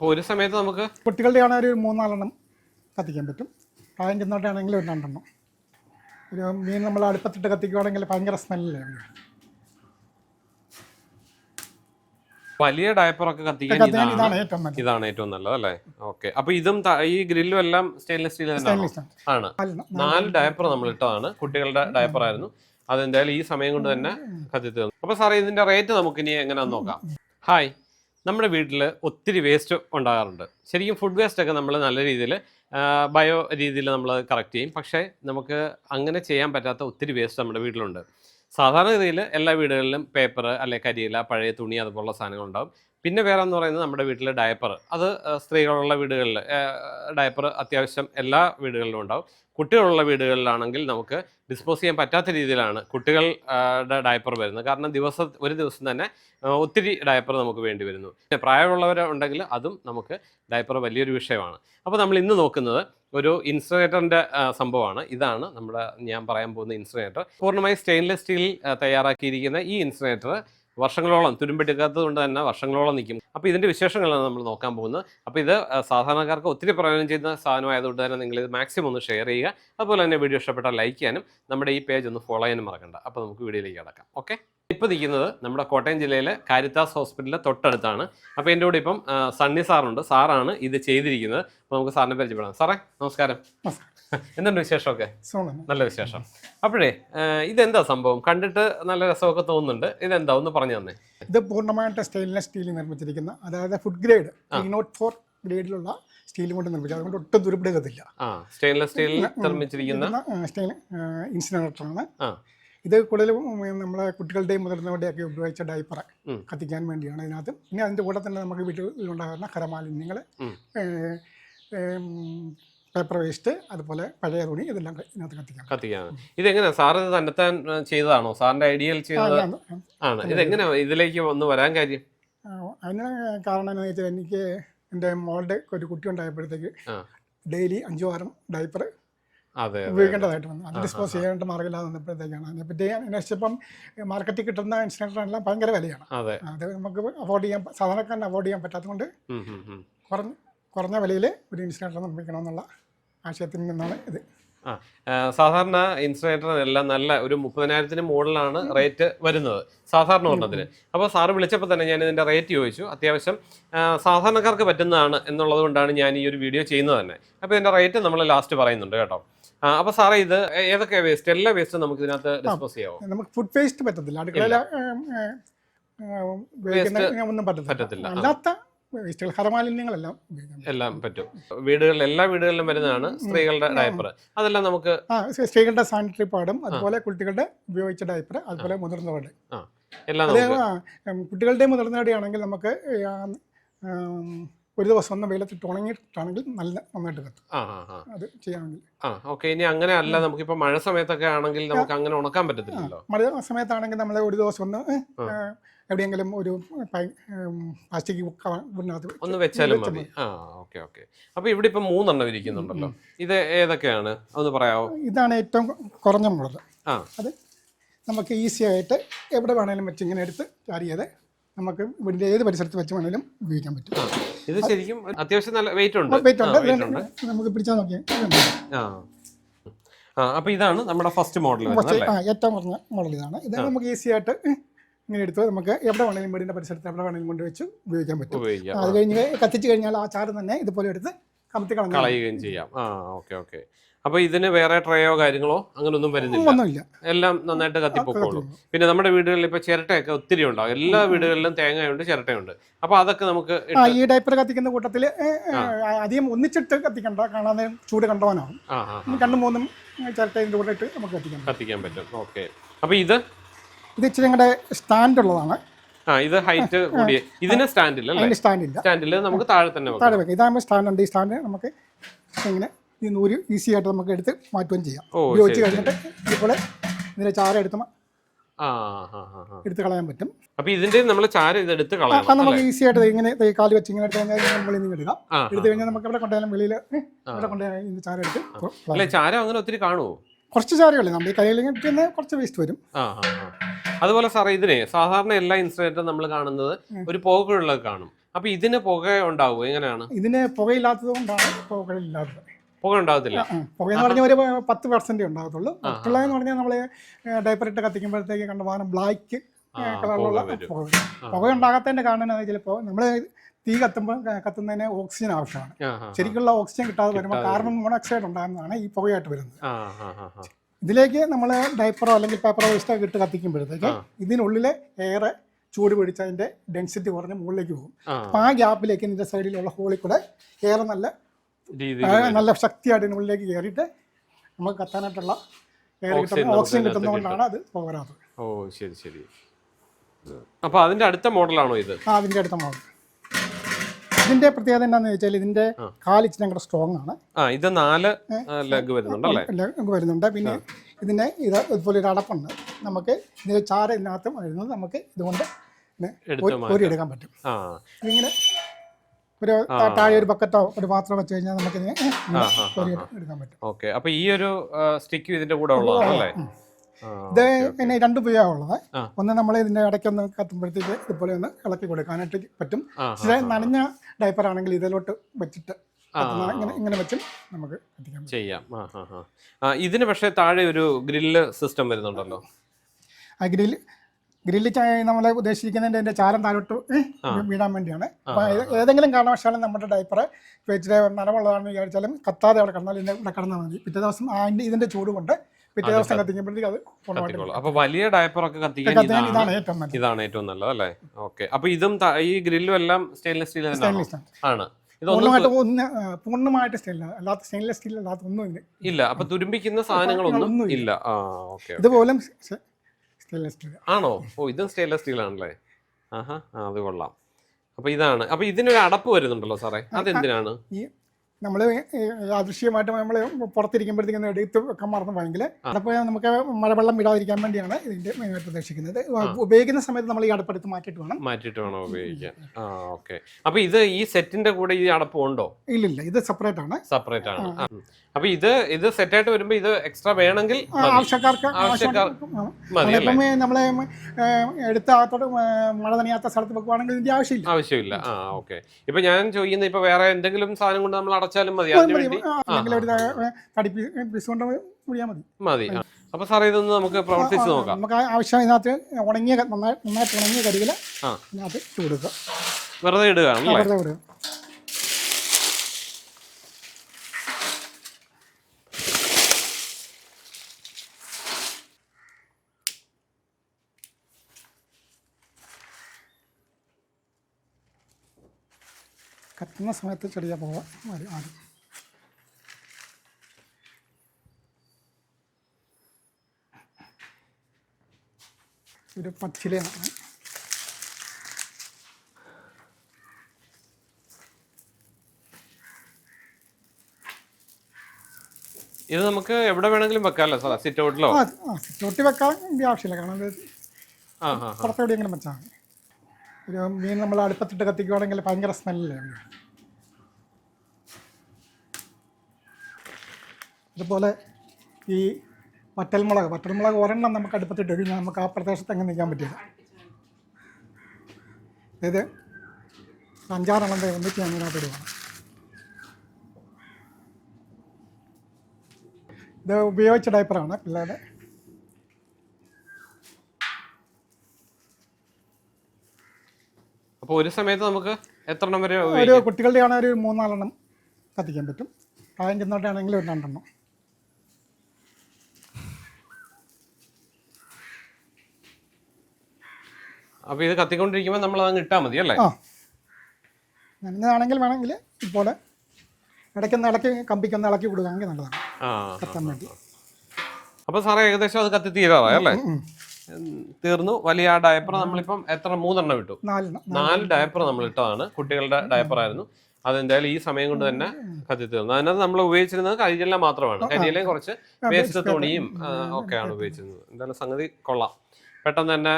അപ്പോൾ ഒരു സമയത്ത് നമുക്ക് കുട്ടികളുടെ ആണെങ്കിൽ ഒരു മൂന്നാലെണ്ണം കത്തിക്കാൻ പറ്റും. പ്രായം ചെന്നോട്ടാണെങ്കിൽ ഒരു രണ്ടെണ്ണം. ഒരു മീൻ നമ്മൾ അടുപ്പത്തിട്ട് കത്തിക്കുകയാണെങ്കിൽ ഭയങ്കര സ്മെല്ലല്ലേ വലിയ ഡയപ്പറൊക്കെ കത്തിക്കാൻ ഇതാണ് ഇതാണ് ഏറ്റവും നല്ലത്. അല്ലേ? ഓക്കെ. അപ്പൊ ഇതും ഈ ഗ്രില്ലും എല്ലാം സ്റ്റെയിൻലെസ് സ്റ്റീൽ ആണ്. നാല് ഡയപ്പർ നമ്മൾ ഇട്ടതാണ്. കുട്ടികളുടെ ഡയപ്പർ ആയിരുന്നു. അതെന്തായാലും ഈ സമയം കൊണ്ട് തന്നെ കത്തി തീർന്നു അപ്പൊ സാറേ ഇതിന്റെ റേറ്റ് നമുക്ക് ഇനി എങ്ങനെയാന്ന് നോക്കാം. ഹായ് നമ്മുടെ വീട്ടിൽ ഒത്തിരി വേസ്റ്റ് ഉണ്ടാകാറുണ്ട്. ശരിക്കും ഫുഡ് വേസ്റ്റ് ഒക്കെ നമ്മൾ നല്ല രീതിയിൽ ബയോ രീതിയിൽ നമ്മൾ കറക്റ്റ് ചെയ്യും. പക്ഷേ നമുക്ക് അങ്ങനെ ചെയ്യാൻ പറ്റാത്ത ഒത്തിരി വേസ്റ്റ് നമ്മുടെ വീട്ടിലുണ്ട്. സാധാരണഗതിയിൽ എല്ലാ വീടുകളിലും പേപ്പർ അല്ലെ കരിയില പഴയ തുണി അതുപോലുള്ള സാധനങ്ങൾ ഉണ്ടാവും. പിന്നെ വേറെ എന്ന് പറയുന്നത് നമ്മുടെ വീട്ടിലെ ഡയപ്പർ അത് സ്ത്രീകളുള്ള വീടുകളിൽ ഡയപ്പർ അത്യാവശ്യം എല്ലാ വീടുകളിലും ഉണ്ടാവും. കുട്ടികളുള്ള വീടുകളിലാണെങ്കിൽ നമുക്ക് ഡിസ്പോസ് ചെയ്യാൻ പറ്റാത്ത രീതിയിലാണ് കുട്ടികളുടെ ഡയപ്പർ വരുന്നത്. കാരണം ദിവസം ഒരു ദിവസം തന്നെ ഒത്തിരി ഡയപ്പർ നമുക്ക് വേണ്ടി വരുന്നു. പിന്നെ പ്രായമുള്ളവർ ഉണ്ടെങ്കിൽ അതും നമുക്ക് ഡയപ്പർ വലിയൊരു വിഷയമാണ്. അപ്പോൾ നമ്മൾ ഇന്ന് നോക്കുന്നത് ഒരു ഇൻസുലേറ്ററിന്റെ സംഭവമാണ്. ഇതാണ് നമ്മുടെ ഞാൻ പറയാൻ പോകുന്ന ഇൻസുലേറ്റർ. പൂർണമായി സ്റ്റെയിൻലെസ് സ്റ്റീൽ തയ്യാറാക്കിയിരിക്കുന്ന ഈ ഇൻസുലേറ്റർ വർഷങ്ങളോളം തുരുമ്പെടുക്കാത്തത് കൊണ്ട് തന്നെ വർഷങ്ങളോളം നിൽക്കും. അപ്പോൾ ഇതിന്റെ വിശേഷങ്ങളാണ് നമ്മൾ നോക്കാൻ പോകുന്നത്. അപ്പോൾ ഇത് സാധാരണക്കാർക്ക് ഒത്തിരി പ്രയോജനം ചെയ്യുന്ന സാധനമായതുകൊണ്ട് തന്നെ നിങ്ങൾ ഇത് മാക്സിമം ഒന്ന് ഷെയർ ചെയ്യുക. അതുപോലെ തന്നെ വീഡിയോ ഇഷ്ടപ്പെട്ടാൽ ലൈക്ക് ചെയ്യാനും നമ്മുടെ ഈ പേജ് ഒന്ന് ഫോളോ ചെയ്യാനും മറക്കണ്ട. അപ്പോൾ നമുക്ക് വീഡിയോയിലേക്ക് കിടക്കാം. ഓക്കെ? ഇപ്പോൾ നിൽക്കുന്നത് നമ്മുടെ കോട്ടയം ജില്ലയിലെ കാരിത്താസ് ഹോസ്പിറ്റലിലെ തൊട്ടടുത്താണ്. അപ്പോൾ എന്റെ കൂടെ ഇപ്പം സണ്ണി സാറുണ്ട്. സാറാണ് ഇത് ചെയ്തിരിക്കുന്നത്. അപ്പോൾ നമുക്ക് സാറിനെ പരിചയപ്പെടാം. സാറേ നമസ്കാരം. എന്തുണ്ട് വിശേഷമൊക്കെ? നല്ല വിശേഷം. അപ്പോഴേ ഇതെന്താ സംഭവം? കണ്ടിട്ട് നല്ല രസമൊക്കെ തോന്നുന്നുണ്ട്. ഇതെന്താ? ഒന്ന് പറഞ്ഞു തന്നെ. ഇത് പൂർണമായിട്ട് സ്റ്റെയിൻലെസ് സ്റ്റീൽ നിർമ്മിച്ചിരിക്കുന്ന അതായത് ഫുഡ് ഗ്രേഡ് നോട്ട് ഫോർ ഗ്രേഡിലുള്ള സ്റ്റീൽ കൊണ്ട് നിർമ്മിച്ചത് അതുകൊണ്ട് ഒട്ടും ദുരുപയോഗത്തില്ല. സ്റ്റെയിൻലെസ് സ്റ്റീൽ നിർമ്മിച്ചിരിക്കുന്ന സ്റ്റീൽ ഇൻസിനറേറ്ററാണ്. ഇത് കൂടുതലും നമ്മളെ കുട്ടികളുടെയും മുതിർന്നവരുടെയൊക്കെ ഉപയോഗിച്ച ഡൈപ്പർ കത്തിക്കാൻ വേണ്ടിയാണ് ഇതിനകത്ത്. പിന്നെ അതിന്റെ കൂടെ തന്നെ നമുക്ക് വീട്ടിലുണ്ടാകുന്ന ഖരമാലിന്യങ്ങൾ ഉം. പേപ്പർ വേസ്റ്റ് അതുപോലെ പഴയ തുണി ഇതെല്ലാം ഇതിനകത്ത് കത്തിക്കാം. കത്തിക്കാം. ഇതെങ്ങനെയാ ഇത് തന്നെത്താൻ ചെയ്തതാണോ? സാറിന്റെ ഐഡിയയിൽ ചെയ്തത്? ആണ്. ഇതെങ്ങനെയാ ഇതിലേക്ക് വന്ന് വരാൻ കാര്യം? അതിന് കാരണം എന്താണെന്ന് വെച്ചാൽ എനിക്ക് എന്റെ മോളുടെ ഒരു കുട്ടി ഉണ്ടായപ്പോഴത്തേക്ക് ഡെയിലി അഞ്ചു വാരം ഡൈപ്പർ ഉപയോഗിക്കേണ്ടതായിട്ട് വന്നു. അത് ഡിസ്പോസ് ചെയ്യേണ്ട മാർഗമില്ലാതെ വന്നപ്പോഴത്തേക്കാണ് അതിനെപ്പറ്റി അന്വേഷിച്ചപ്പം മാർക്കറ്റിൽ കിട്ടുന്ന ഇൻസിനേറ്ററെല്ലാം ഭയങ്കര വിലയാണ്. അതെ. നമുക്ക് അഫോർഡ് ചെയ്യാൻ സാധാരണക്കാരന് അഫോർഡ് ചെയ്യാൻ പറ്റാത്തതുകൊണ്ട്. കുറഞ്ഞ. കുറഞ്ഞ വിലയിൽ ഒരു ഇൻസിനേറ്റർ നിർമ്മിക്കണമെന്നുള്ള ആശയത്തിൽ നിന്നാണ് ഇത്. ആ സാധാരണ ഇൻസുലേറ്ററിനെല്ലാം നല്ല ഒരു മുപ്പതിനായിരത്തിന് മുകളിലാണ് റേറ്റ് വരുന്നത്. സാധാരണ ഒരെണ്ണത്തിന് അപ്പോൾ സാറ് വിളിച്ചപ്പോൾ തന്നെ ഞാൻ ഇതിന്റെ റേറ്റ് ചോദിച്ചു. അത്യാവശ്യം സാധാരണക്കാർക്ക് പറ്റുന്നതാണ് എന്നുള്ളത് കൊണ്ടാണ് ഞാൻ ഈ ഒരു വീഡിയോ ചെയ്യുന്നത് തന്നെ. അപ്പോൾ ഇതിന്റെ റേറ്റ് നമ്മൾ ലാസ്റ്റ് പറയുന്നുണ്ട് കേട്ടോ. അപ്പോൾ സാറേ ഇത് ഏതൊക്കെ വേസ്റ്റ് എല്ലാ വേസ്റ്റും നമുക്ക് ഇതിനകത്ത് ഡിസ്പോസ് ചെയ്യാവോ? നമുക്ക് ഫുഡ് വേസ്റ്റ് പറ്റത്തില്ല. അടുക്കളയിൽ ഒന്നും പറ്റത്തില്ല, അല്ലാത്ത വേസ്റ്റുകൾ ഹരമാലിന്യങ്ങളെല്ലാം എല്ലാം പറ്റും. വീടുകളിൽ എല്ലാ വീടുകളിലും വരുന്നതാണ് സ്ത്രീകളുടെ ഡയപ്പർ. അതെല്ലാം നമുക്ക് സ്ത്രീകളുടെ സാനിറ്ററി പാഡും അതുപോലെ കുട്ടികളുടെ ഉപയോഗിച്ച ഡയപ്പർ അതുപോലെ മുതിർന്നവരുടെ. കുട്ടികളുടെ മുതിർന്നവരുടെ ആണെങ്കിൽ നമുക്ക് ഒരു ദിവസം ഒന്ന് വെയിലത്തിട്ട് ഉണങ്ങിയിട്ടാണെങ്കിൽ നല്ല നന്നായിട്ട് കത്തും. ആ ആ ആ. അത് ചെയ്യാമെങ്കിൽ. ആ ഓക്കെ ഇനി അങ്ങനെ അല്ല നമുക്കിപ്പോ മഴ സമയത്തൊക്കെ ആണെങ്കിൽ നമുക്ക് അങ്ങനെ ഉണക്കാൻ പറ്റത്തില്ലല്ലോ. മഴ സമയത്താണെങ്കിൽ നമ്മൾ ഒരു ദിവസം ഒന്ന് എവിടെയെങ്കിലും ഒരു പ്ലാസ്റ്റിക് കവറിനകത്ത് ഒന്ന് വെച്ചാലും മതി. ആ ഓക്കെ ഓക്കെ. അപ്പൊ ഇവിടെ ഇപ്പൊ മൂന്നെണ്ണം ഇരിക്കുന്നുണ്ടല്ലോ. ഇത് ഏതൊക്കെയാണ്? ഒന്ന് പറയാവോ? ഇതാണ് ഏറ്റവും കുറഞ്ഞ മോഡൽ ആ. അത് നമുക്ക് ഈസി ആയിട്ട് എവിടെ വേണേലും വെച്ച് ഇങ്ങനെ എടുത്ത് ചാരി ചെയ്ത് നമുക്ക് വീടിന്റെ ഏത് പരിസരത്ത് വെച്ച് വേണേലും ഉപയോഗിക്കാൻ പറ്റും. ഇത് ശരിക്കും അത്യാവശ്യം നല്ല വെയിറ്റ് ഉണ്ട്. വെയിറ്റ് ഉണ്ട്. നമുക്ക് പിടിച്ചാൽ നോക്കിയാൽ ആ. ആ അപ്പൊ ഇതാണ് നമ്മുടെ ഫസ്റ്റ് മോഡൽ ഏറ്റവും കുറഞ്ഞ മോഡൽ ഇതാണ്. ഇത് നമുക്ക് ഈസി ആയിട്ട് ഇങ്ങനെ എടുത്ത് നമുക്ക് എവിടെ വേണേലും വീടിന്റെ പരിസരത്ത് എവിടെ വേണമെങ്കിലും കൊണ്ട് വെച്ച് ഉപയോഗിക്കാൻ പറ്റും. അത് കഴിഞ്ഞ് കത്തിച്ച് കഴിഞ്ഞാൽ ആ ചാറ് തന്നെ ഇതുപോലെ എടുത്ത് കമത്തി കളയുകയും ചെയ്യാം. ആ ഓക്കെ ഓക്കെ. അപ്പൊ ഇതിന് വേറെ ട്രയോ കാര്യങ്ങളോ അങ്ങനൊന്നും വരുന്നില്ല. എല്ലാം നന്നായിട്ട് കത്തിപ്പോക്കോളൂ പിന്നെ നമ്മുടെ വീടുകളിൽ ഇപ്പൊ ചിരട്ടയൊക്കെ ഒത്തിരി ഉണ്ടാവും. എല്ലാ വീടുകളിലും തേങ്ങയുണ്ട് ചിരട്ടയുണ്ട്. അപ്പൊ അതൊക്കെ നമുക്ക് ഈ ഡൈപ്പർ കത്തിക്കുന്ന കൂട്ടത്തിൽ അധികം ഒന്നിച്ചിട്ട് കത്തിക്കണ്ട. കാണാതെ ചൂട് കണ്ടവാനാവും. രണ്ടും മൂന്നും ചിരട്ടയുടെ കൂടെ ഇട്ട് നമുക്ക് കത്തിക്കാം. കത്തിക്കാൻ പറ്റും. ഓക്കെ. അപ്പൊ ഇത്? ഇത് ഇച്ചിരി ഞങ്ങളുടെ സ്റ്റാൻഡ് ഉള്ളതാണ്. ആ ഇത് ഹൈറ്റ് കൂടിയ ഇതിന് സ്റ്റാൻഡില്ല അല്ലേ അതിന് സ്റ്റാൻഡ് ഇല്ല. സ്റ്റാൻഡിൽ നമുക്ക് താഴെ തന്നെ താഴെ വെക്കാം. ഇതാകുമ്പോൾ സ്റ്റാൻഡ് ഉണ്ട്. ഈ സ്റ്റാൻഡ് നമുക്ക് ഇങ്ങനെ ഈ നൂര് ഈസി ആയിട്ട് നമുക്ക് എടുത്ത് മാറ്റുകയും ചെയ്യാം. ഉപയോഗിച്ച് കഴിഞ്ഞിട്ട് ഇപ്പോൾ ഇതിന്റെ ചാര എടുത്ത് എടുത്ത് കളയാൻ പറ്റും. അപ്പൊ ഇതിന്റെ നമ്മൾ ചാര എടുത്ത് കളയാം നമുക്ക് ഈസി ആയിട്ട് ഇങ്ങനെ കാൽ വെച്ച് ഇങ്ങനെ എടുത്ത് കഴിഞ്ഞാൽ നമ്മൾ ഇങ്ങനെ ഇടുക. ആ എടുത്ത് കഴിഞ്ഞാൽ നമുക്ക് ഇവിടെ കൊണ്ടുപോയാലും വെളിയിൽ ഇവിടെ കൊണ്ടുപോയാൽ ചാര എടുത്ത്. അല്ലെ ചാര അങ്ങനെ ഒത്തിരി കാണുമോ കുറച്ച് ചാരകളെ നമ്മുടെ ഈ കയ്യിൽ കിട്ടുന്ന കുറച്ച് വേസ്റ്റ് വരും. അതുപോലെ സാറേ ഇതിനെ സാധാരണ എല്ലാ ഇൻസിഡന്റും നമ്മൾ കാണുന്നത് ഒരു പുകയുള്ളത് കാണും. അപ്പൊ ഇതിന് പുക ഉണ്ടാവുമോ എങ്ങനെയാണ്? ഇതിന് പുകയില്ലാത്തത് കൊണ്ടാണ് പുകയില്ലാത്തത്. പുക ഉണ്ടാവത്തില്ല. ആ, പുകയെന്ന് പറഞ്ഞാൽ ഒരു പത്ത് പെർസെന്റ് ഉണ്ടാകത്തുള്ളൂ. മറ്റുള്ളതെന്ന് പറഞ്ഞാൽ നമ്മൾ ഡൈപ്പർ ഇട്ട് കത്തിക്കുമ്പോഴത്തേക്ക് കണ്ടമാനം ബ്ലാക്ക് കളറിലുള്ള പുക. പുക ഉണ്ടാകാത്തതിന്റെ കാരണം ചിലപ്പോ ചിലപ്പോൾ നമ്മൾ തീ കത്തുമ്പോൾ കത്തുന്നതിന് ഓക്സിജൻ ആവശ്യമാണ്. ശരിക്കുള്ള ഓക്സിജൻ കിട്ടാതെ വരുമ്പോൾ കാർബൺ മോണോക്സൈഡ് ഉണ്ടാകുന്നതാണ് ഈ പുകയായിട്ട് വരുന്നത്. ഇതിലേക്ക് നമ്മൾ ഡൈപ്പറോ അല്ലെങ്കിൽ പേപ്പറോ വേസ്റ്റോ ഇട്ട് കത്തിക്കുമ്പോഴത്തേക്ക് ഇതിനുള്ളിലെ എയർ ചൂട് പിടിച്ച് അതിന്റെ ഡെൻസിറ്റി കുറഞ്ഞ് മുകളിലേക്ക് പോകും. ആ, അപ്പോൾ ആ ഗ്യാപ്പിലേക്ക് ഇതിന്റെ സൈഡിലുള്ള ഹോളിൽ കൂടെ എയർ നല്ല നല്ല ശക്തിയായിട്ട് ഉള്ളിലേക്ക് കയറിയിട്ട് നമുക്ക് കത്താനായിട്ടുള്ള ഓക്സിജൻ കിട്ടുന്നതുകൊണ്ടാണ് അത് പോകാത്തത് ഓ ശരി ശരി. അപ്പൊ അതിന്റെ അടുത്ത മോഡലാണോ ഇത്? ആ അതിന്റെ അടുത്ത മോഡൽ ഇതിന്റെ പ്രത്യേകത എന്താണെന്ന് വെച്ചാൽ ഇതിന്റെ കാൽ ഇച്ചിരി കൂടെ സ്ട്രോങ് ആണ്. ഇത് നാല് ലെഗ് വരുന്നുണ്ടല്ലേ ലഗ് വരുന്നുണ്ട് പിന്നെ ഇതിന്റെ ഇത് ഇതുപോലെ ഒരു അടപ്പുണ്ട്. നമുക്ക് ഇതിന്റെ ചാര ഇതിനകത്ത് വരുന്നത് നമുക്ക് ഇതുകൊണ്ട് ഇങ്ങനെ എടുക്കാൻ പറ്റും. ആ. ഇതിങ്ങനെ ഒരു താഴെ ഒരു ബക്കറ്റോ ഒരു പാത്രം വെച്ച് കഴിഞ്ഞാൽ നമുക്ക് എടുക്കാൻ പറ്റും. ഓക്കെ. അപ്പൊ ഈ ഒരു സ്റ്റിക്ക് ഇതിന്റെ കൂടെ ഉള്ളതാണല്ലേ ഇത് പിന്നെ രണ്ട് ഉപയോഗമുള്ളത്. ഒന്ന് നമ്മൾ ഇതിന്റെ ഇടയ്ക്കൊന്ന് കത്തുമ്പോഴത്തേക്ക് ഇതുപോലെ ഒന്ന് ഇളക്കി കൊടുക്കാനായിട്ട് പറ്റും. പക്ഷെ നനഞ്ഞ ഡൈപ്പർ ആണെങ്കിൽ ഇതിലോട്ട് വെച്ചിട്ട് ഇങ്ങനെ ഇങ്ങനെ വെച്ചും നമുക്ക് ചെയ്യാം. ഇതിന് പക്ഷേ താഴെ ഒരു ഗ്രില്ല് സിസ്റ്റം വരുന്നുണ്ടല്ലോ. ആ ഗ്രില്ല് ഗ്രില്ല് നമ്മൾ ഉദ്ദേശിക്കുന്നതിന്റെ എന്റെ ചാരം താഴോട്ട് വീടാൻ വേണ്ടിയാണ്. അപ്പൊ ഏതെങ്കിലും കാരണവശാലും നമ്മുടെ ഡൈപ്പർ വെച്ചിട്ട് നനവുള്ളതാണെന്ന് വിചാരിച്ചാലും കത്താതെ അവിടെ കിടന്നാൽ ഇതിന്റെ ഇവിടെ കിടന്നാൽ മതി. പിറ്റേ ദിവസം അതിന്റെ ഇതിന്റെ ചൂട് കൊണ്ട് പിറ്റേ ദിവസം കത്തിക്കുമ്പോഴത്തേക്ക് അത് പൂർണമായിട്ട് അപ്പൊ വലിയ കത്തിക്കാൻ ഇതാണ് ഇതാണ് ഏറ്റവും നല്ലത്. ഇതാണ് ഏറ്റവും നല്ലത് അല്ലേ? ഓക്കെ. അപ്പൊ ഇതും ഈ ഗ്രില്ലും എല്ലാം സ്റ്റെയിൻലെസ് സ്റ്റീൽ സ്റ്റെയിൻലെസ് ആണ്. ഇതൊന്നും പൂർണമായിട്ട് ഒന്ന് അല്ലാത്ത സ്റ്റെയിൻലെസ് സ്റ്റീൽ അല്ലാത്ത ഒന്നും ഇല്ല ഇല്ല. അപ്പൊ തുരുമ്പിക്കുന്ന സാധനങ്ങളൊന്നും ഇല്ല. ഇതുപോലും സ്റ്റെയിൻലെസ് സ്റ്റീൽ ആണോ? ഓ ഇതും സ്റ്റെയിൻലെസ് സ്റ്റീൽ ആണല്ലേ? ആഹാ ആ അത് കൊള്ളാം. അപ്പൊ ഇതാണ്. അപ്പൊ ഇതിനൊരു അടപ്പ് വരുന്നുണ്ടല്ലോ സാറേ. അതെന്തിനാണ്? ഈ നമ്മൾ അദൃശ്യമായിട്ട് നമ്മൾ പുറത്തിരിക്കുമ്പോഴത്തേക്കും എടുത്ത് വെക്കാൻ മറന്നു പോയെങ്കിൽ അപ്പോൾ നമുക്ക് മഴവെള്ളം വിടാതിരിക്കാൻ വേണ്ടിയാണ് ഇതിന്റെ മെയിനായിട്ട് ഉദ്ദേശിക്കുന്നത്. ഉപയോഗിക്കുന്ന സമയത്ത് നമ്മൾ ഈ അടുപ്പെടുത്ത് മാറ്റിട്ട് വേണം. മാറ്റിട്ട് വേണം ഉപയോഗിക്കാൻ. ആ ഓക്കെ. അപ്പൊ ഇത് ഈ സെറ്റിന്റെ കൂടെ ഈ അടപ്പ് ഉണ്ടോ? ഇല്ലില്ല ഇത് സെപ്പറേറ്റ് ആണ്. സെപ്പറേറ്റ് ആണ്. അപ്പൊ ഇത് ഇത് സെറ്റ് ആയിട്ട് വരുമ്പോ ഇത് എക്സ്ട്രാ വേണമെങ്കിൽ ആവശ്യക്കാർക്ക് ആവശ്യക്കാർ നമ്മൾ എടുത്ത അകത്തോട്ട് മഴ നനയാത്ത സ്ഥലത്ത് വെക്കുവാണെങ്കിൽ ഇതിന്റെ ആവശ്യമില്ല. ആവശ്യമില്ല. ആ ഓക്കെ. ഇപ്പൊ ഞാൻ ചോദിക്കുന്ന ഇപ്പൊ വേറെ എന്തെങ്കിലും സാധനം കൊണ്ട് നമ്മൾ അടച്ചാലും മതി കൊണ്ട് മതി. മതി. അപ്പൊ സാറേ ഇതൊന്ന് നമുക്ക് പ്രവർത്തിച്ച് നോക്കാം. നമുക്ക് ആവശ്യം ഇതിനകത്ത് ഉണങ്ങിയ നന്നായിട്ട് ഉണങ്ങിയ കരികൾ ആ. ഇതിനകത്ത് ഇട്ട് കൊടുക്കുക. വെറുതെ ഇടുകയാണല്ലേ? വെറുതെ വിടുക കത്തുന്ന സമയത്ത് ചെറിയ പോവാം ആദ്യം ഒരു പച്ചിലയാണ് ഇത് നമുക്ക് എവിടെ വേണമെങ്കിലും വെക്കാമല്ലോ സാർ സിറ്റ് ഔട്ടിലോ? ആ ഔട്ടിൽ വെക്കാൻ ആവശ്യമില്ല കാരണം പുറത്തെവിടെയെങ്കിലും വെച്ചാൽ മതി. ഒരു മീൻ നമ്മൾ അടുപ്പത്തിട്ട് കത്തിക്കുവാണെങ്കിൽ ഭയങ്കര സ്മെല്ലല്ലേ? അതുപോലെ ഈ വറ്റൽമുളക് വറ്റൽമുളക് ഒരെണ്ണം നമുക്ക് അടുപ്പത്തിട്ട് കഴിഞ്ഞാൽ നമുക്ക് ആ പ്രദേശത്ത് അങ്ങ് നിൽക്കാൻ പറ്റില്ല. അതായത് അഞ്ചാറെണ്ണം ഒന്നിച്ച് ഞാൻ ഇതിനകത്ത് ഇടുവാണ്. ഇത് ഉപയോഗിച്ച ഡൈപ്പറാണ് പിള്ളേരുടെ അപ്പൊ ഒരു സമയത്ത് നമുക്ക് എത്ര എണ്ണം വരെ ഒരു കുട്ടികളുടെ ആണെങ്കിൽ ഒരു മൂന്നാലെണ്ണം കത്തിക്കാൻ പറ്റും. പ്രായം ചെന്നോട്ടാണെങ്കിൽ ഒരു രണ്ടെണ്ണം അപ്പോൾ ഇത് കത്തിക്കൊണ്ടിരിക്കുമ്പോൾ നമ്മൾ അതങ്ങ് ഇട്ടാൽ മതി അല്ലേ? ആ. നനഞ്ഞതാണെങ്കിൽ വേണമെങ്കിൽ ഇതുപോലെ ഇടയ്ക്കൊന്ന് ഇളക്കി കമ്പിക്കൊന്ന് ഇളക്കി കൊടുക്കുകയാണെങ്കിൽ നല്ലതാണ്. കത്താൻ വേണ്ടി. അപ്പൊ സാറേ ഏകദേശം അത് കത്തി തീരാറായി അല്ലേ തീർന്നു. വലിയ ആ ഡയപ്പർ നമ്മളിപ്പം എത്ര? മൂന്നെണ്ണം ഇട്ടു. നാല് ഡയപ്പർ നമ്മൾ ഇട്ടതാണ്. കുട്ടികളുടെ ഡയപ്പർ ആയിരുന്നു. അതെന്തായാലും ഈ സമയം കൊണ്ട് തന്നെ കത്തി തീർന്നു. അതിനകത്ത് നമ്മൾ ഉപയോഗിച്ചിരുന്നത് കരിയെല്ലാം മാത്രമാണ്. കരിയിലേയും കുറച്ച് വേസ്റ്റ് തുണിയും ഒക്കെയാണ് ഉപയോഗിച്ചിരുന്നത്. എന്തായാലും സംഗതി കൊള്ളാം. പെട്ടെന്ന് തന്നെ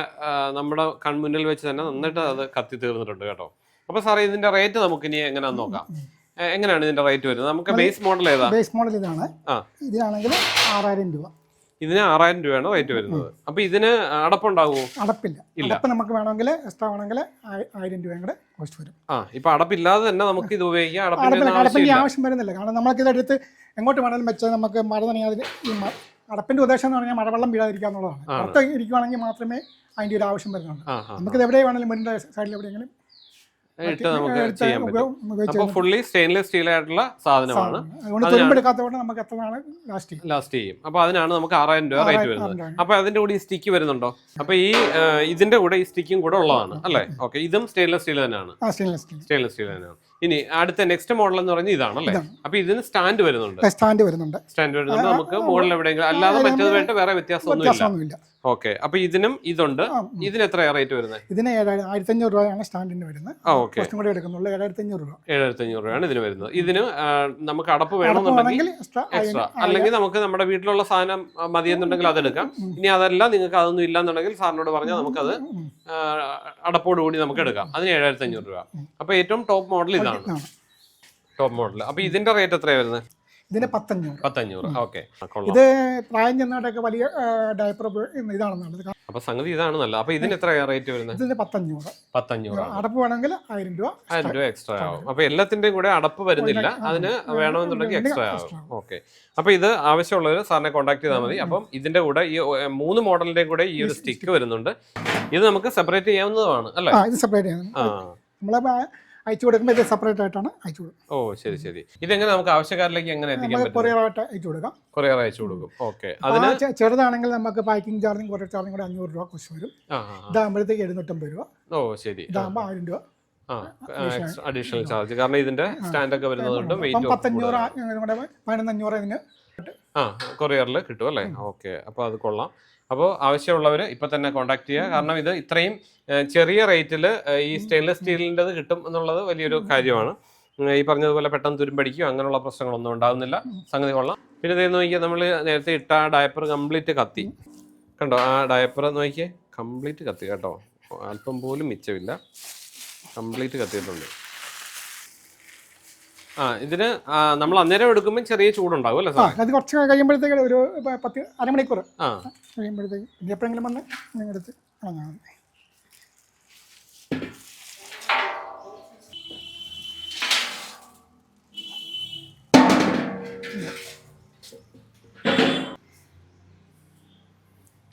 നമ്മുടെ കൺമുന്നിൽ വെച്ച് തന്നെ നന്നായിട്ട് അത് കത്തി തീർന്നിട്ടുണ്ട് കേട്ടോ. അപ്പൊ സാറേ ഇതിന്റെ റേറ്റ് നമുക്ക് ഇനി എങ്ങനെയാന്ന് നോക്കാം. എങ്ങനെയാണ് ഇതിന്റെ റേറ്റ് വരുന്നത്? നമുക്ക് ബേസ് മോഡൽ ഏതാണ് ബേസ് മോഡൽ ഇതാണ്. ആ. ഇതിനാണെങ്കിൽ ആറായിരം രൂപ. ഇതിന് ആറായിരം രൂപയാണ് റേറ്റ് വരുന്നത്. അപ്പൊ ഇതിന് അടപ്പുണ്ടാകുമോ അടപ്പില്ല. ഇല്ല. അടപ്പ് നമുക്ക് വേണമെങ്കിൽ എക്സ്ട്രാ വേണമെങ്കിൽ ആയി- ആയിരം രൂപയും കൂടെ കോസ്റ്റ് വരും. ആ ഇപ്പൊ അടപ്പില്ലാതെ തന്നെ നമുക്ക് ഇത് ഉപയോഗിക്കാം. അടപ്പിന്റെ ആവശ്യം വരുന്നില്ല. കാരണം നമ്മൾക്ക് ഇതെടുത്ത് എങ്ങോട്ട് വേണമെങ്കിലും വെച്ചാൽ നമുക്ക് മഴ നനയാതെ അടപ്പിന്റെ ഉദ്ദേശം എന്ന് പറഞ്ഞാൽ മഴവെള്ളം വീഴാതിരിക്കുക എന്നുള്ളതാണ്. പുറത്ത് ഇരിക്കുവാണെങ്കിൽ മാത്രമേ അതിന്റെ ഒരു ആവശ്യം വരുന്നുള്ളൂ. നമുക്ക് ഇത് എവിടെ വേണമെങ്കിലും മുന്നിന്റെ സൈഡിൽ എവിടെയെങ്കിലും ഇട്ട് നമുക്ക് ചെയ്യാൻ പറ്റും. അപ്പോൾ ഫുള്ളി സ്റ്റെയിൻലെസ് സ്റ്റീൽ ആയിട്ടുള്ള സാധനമാണ്. നമുക്ക് എത്ര നാളെ ലാസ്റ്റ് ചെയ്യും? ലാസ്റ്റ് ചെയ്യും. അപ്പോൾ അതിനാണ് നമുക്ക് ആറായിരം രൂപ റേറ്റ് വരുന്നത്. അപ്പോൾ അതിന്റെ അതിന്റെ കൂടെ ഈ സ്റ്റിക്ക് വരുന്നുണ്ടോ? അപ്പോൾ ഈ ഇതിന്റെ ഇതിന്റെ കൂടെ ഈ സ്റ്റിക്കും കൂടെ ഉള്ളതാണ്. അല്ലേ? ഓക്കെ ഇതും സ്റ്റെയിൻലെസ് സ്റ്റീൽ തന്നെയാണ്. സ്റ്റെയിൻലെസ് സ്റ്റീൽ തന്നെയാണ്. ഇനി അടുത്ത നെക്സ്റ്റ് മോഡൽ എന്ന് പറഞ്ഞാൽ ഇതാണ് അല്ലേ? അപ്പൊ ഇതിന് സ്റ്റാൻഡ് വരുന്നുണ്ട്. സ്റ്റാൻഡ് വരുന്നുണ്ട്. സ്റ്റാൻഡ് വരുന്നുണ്ട്. നമുക്ക് മോഡൽ എവിടെയെങ്കിലും അല്ലാതെ മറ്റേതുമായിട്ട് വേറെ വ്യത്യാസമൊന്നുമില്ല. ഓക്കെ അപ്പൊ ഇതിനും ഇതുണ്ട്. ഇതിന് എത്ര റേറ്റ് വരുന്നത് ഇതിന് ആയിരത്തി അഞ്ഞൂറ് രൂപയാണ് സ്റ്റാൻഡിന് വരുന്നത്. ഓക്കെ കൂടി എടുക്കുന്നുള്ളൂ ഏഴായിരത്തി അഞ്ഞൂറ് രൂപ. ഏഴായിരത്തി അഞ്ഞൂറ് രൂപയാണ് ഇതിന് വരുന്നത്. ഇതിന് നമുക്ക് അടപ്പ് വേണമെന്നുണ്ടെങ്കിൽ എക്സ്ട്രാ അല്ലെങ്കിൽ നമുക്ക് നമ്മുടെ വീട്ടിലുള്ള സാധനം മതിയെന്നുണ്ടെങ്കിൽ അതെടുക്കാം ഇനി അതല്ല നിങ്ങൾക്ക് അതൊന്നും ഇല്ലാന്നുണ്ടെങ്കിൽ സാറിനോട് പറഞ്ഞാൽ നമുക്കത് അടപ്പോടുകൂടി അടപ്പോട് നമുക്ക് എടുക്കാം. അതിന് ഏഴായിരത്തി അഞ്ഞൂറ് രൂപ അപ്പൊ ഏറ്റവും ടോപ്പ് മോഡൽ ഇതാണ് ആണ്. ടോപ്പ് മോഡൽ അപ്പൊ ഇതിന്റെ റേറ്റ് എത്രയാണ് വരുന്നത് ഇതിന് പത്തഞ്ഞൂറ്. പത്തഞ്ഞൂറ്. ഓക്കെ ഇത് പ്രായം ചെന്നിട്ടൊക്കെ വലിയ ഡയപ്പർ ഇതാണെന്നുള്ളത് കാരണം അപ്പൊ സംഗതി ഇതാണ് നല്ല അപ്പൊ ഇതിന് എത്ര റേറ്റ് വരുന്നത്? ഇതിന് പത്തഞ്ഞൂറ്. പത്തഞ്ഞൂറ് അടപ്പ് വേണമെങ്കിൽ ആയിരം രൂപ ആയിരം രൂപ എക്സ്ട്രാ ആവും. അപ്പൊ എല്ലാത്തിന്റെയും കൂടെ അടപ്പ് വരുന്നില്ല. അതിന് വേണമെന്നുണ്ടെങ്കിൽ എക്സ്ട്രാ ആവും. ഓക്കെ അപ്പൊ ഇത് ആവശ്യമുള്ളവർ സാറിനെ കോൺടാക്ട് ചെയ്താൽ മതി. അപ്പം ഇതിന്റെ കൂടെ ഈ മൂന്ന് മോഡലിന്റെയും കൂടെ ഈ ഒരു സ്റ്റിക്ക് വരുന്നുണ്ട്. ഇത് നമുക്ക് സെപ്പറേറ്റ് ചെയ്യാവുന്നതാണ് അല്ലേ? സെപ്പറേറ്റ് ചെയ്യാം. ആ. നമ്മൾ അയച്ചു കൊടുക്കുമ്പോൾ ഇത് സെപ്പറേറ്റ് ആയിട്ടാണ് അയച്ചു കൊടുക്കുന്നത്. ഓ ശരി ശരി. ഇതെങ്ങനെ നമുക്ക് ആവശ്യക്കാരിലേക്ക് എങ്ങനെ എത്തിക്കാൻ പറ്റും? കൊറിയറായിട്ട് അയച്ചു കൊടുക്കാം. കൊറിയർ അയച്ചു കൊടുക്കും. ഓക്കെ അതിന് ചെറുതാണെങ്കിൽ നമുക്ക് പാക്കിംഗ് ചാർജും കൊറിയർ ചാർജും കൂടെ അഞ്ഞൂറ് രൂപ കുറച്ച് വരും. ഇതാകുമ്പോഴത്തേക്ക് എഴുന്നൂറ്റമ്പത് രൂപ. ഓ ശരി. ഇതാകുമ്പോൾ ആയിരം രൂപ. അഡീഷണൽ ചാർജ് കാരണം ഇതിന്റെ സ്റ്റാൻഡ് ഒക്കെ വരുന്നതുകൊണ്ടും പത്തഞ്ഞൂറ് പതിനൊന്നഞ്ഞൂറ് ഇതിന് ആ കൊറിയറിൽ കിട്ടും അല്ലേ? ഓക്കെ. അപ്പോൾ അത് കൊള്ളാം. അപ്പോൾ ആവശ്യമുള്ളവർ ഇപ്പം തന്നെ കോൺടാക്ട് ചെയ്യുക. കാരണം ഇത് ഇത്രയും ചെറിയ റേറ്റിൽ ഈ സ്റ്റെയിൻലെസ് സ്റ്റീലിന്റെത് കിട്ടും എന്നുള്ളത് വലിയൊരു കാര്യമാണ്. ഈ പറഞ്ഞതുപോലെ പെട്ടെന്ന് തുരുമ്പടിക്കുകയോ അങ്ങനെയുള്ള പ്രശ്നങ്ങളൊന്നും ഉണ്ടാകുന്നില്ല സംഗതി കൊള്ളാം. പിന്നെ ഇതേ നോക്കിയാൽ നമ്മൾ നേരത്തെ ഇട്ട ആ ഡയപ്പർ കംപ്ലീറ്റ് കത്തി. കണ്ടോ? ആ ഡയപ്പർ നോക്കിയേ കംപ്ലീറ്റ് കത്തി കേട്ടോ. അല്പം പോലും മിച്ചമില്ല. കംപ്ലീറ്റ് കത്തിയിട്ടുണ്ട്. ഇതിന് നമ്മൾ അന്നേരം എടുക്കുമ്പോൾ ചെറിയ ചൂടുണ്ടാവും അല്ലേ സാർ അത് കുറച്ച് കഴിയുമ്പോഴത്തേക്ക് ഒരു പത്ത് അരമണിക്കൂർ. കഴിയുമ്പോഴത്തേക്ക് ഇനി എപ്പോഴെങ്കിലും വന്ന് നിങ്ങൾ എടുത്ത് കളഞ്ഞാൽ മതി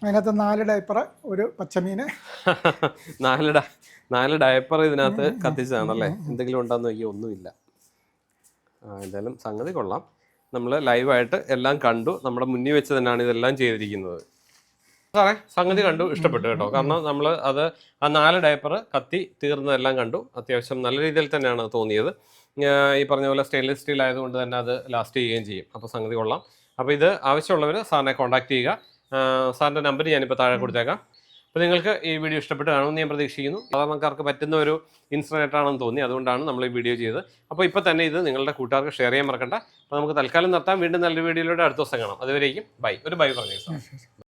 അതിനകത്ത് നാല് ഡയപ്പർ ഒരു പച്ചമീന്. നാല് ഡ- നാല് ഡയപ്പർ ഇതിനകത്ത് കത്തിച്ചതാണല്ലേ? എന്തെങ്കിലും ഉണ്ടോന്ന് നോക്കി ഒന്നുമില്ല. എന്തായാലും സംഗതി കൊള്ളാം. നമ്മൾ ലൈവായിട്ട് എല്ലാം കണ്ടു. നമ്മുടെ മുന്നിൽ വെച്ച് തന്നെയാണ് ഇതെല്ലാം ചെയ്തിരിക്കുന്നത്. സാറേ സംഗതി കണ്ടു. ഇഷ്ടപ്പെട്ടു കേട്ടോ. കാരണം നമ്മൾ അത് ആ നാല് ഡയപ്പർ കത്തി തീർന്നതെല്ലാം കണ്ടു. അത്യാവശ്യം നല്ല രീതിയിൽ തന്നെയാണ് തോന്നിയത്. ഈ പറഞ്ഞ പോലെ സ്റ്റെയിൻലെസ് സ്റ്റീൽ ആയതുകൊണ്ട് തന്നെ അത് ലാസ്റ്റ് ചെയ്യുകയും ചെയ്യും. അപ്പോൾ സംഗതി കൊള്ളാം. അപ്പോൾ ഇത് ആവശ്യമുള്ളവർ സാറിനെ കോൺടാക്ട് ചെയ്യുക. സാറിന്റെ നമ്പർ ഞാനിപ്പോൾ താഴെ കൊടുത്തേക്കാം. അപ്പോൾ നിങ്ങൾക്ക് ഈ വീഡിയോ ഇഷ്ടപ്പെട്ട് കാണുമെന്ന് ഞാൻ പ്രതീക്ഷിക്കുന്നു. സാധാരണക്കാർക്ക് പറ്റുന്ന ഒരു ഇൻസിഡന്റ് ആണെന്ന് തോന്നി അതുകൊണ്ടാണ് നമ്മൾ ഈ വീഡിയോ ചെയ്തത്. അപ്പോൾ ഇപ്പോൾ തന്നെ ഇത് നിങ്ങളുടെ കൂട്ടുകാർക്ക് ഷെയർ ചെയ്യാൻ മറക്കണ്ട. അപ്പോൾ നമുക്ക് തൽക്കാലം നിർത്താം. വീണ്ടും നല്ലൊരു വീഡിയോയിലൂടെ അടുത്ത ദിവസം കാണാം. അതുവരേക്കും ബൈ ഒരു ബൈ പറഞ്ഞു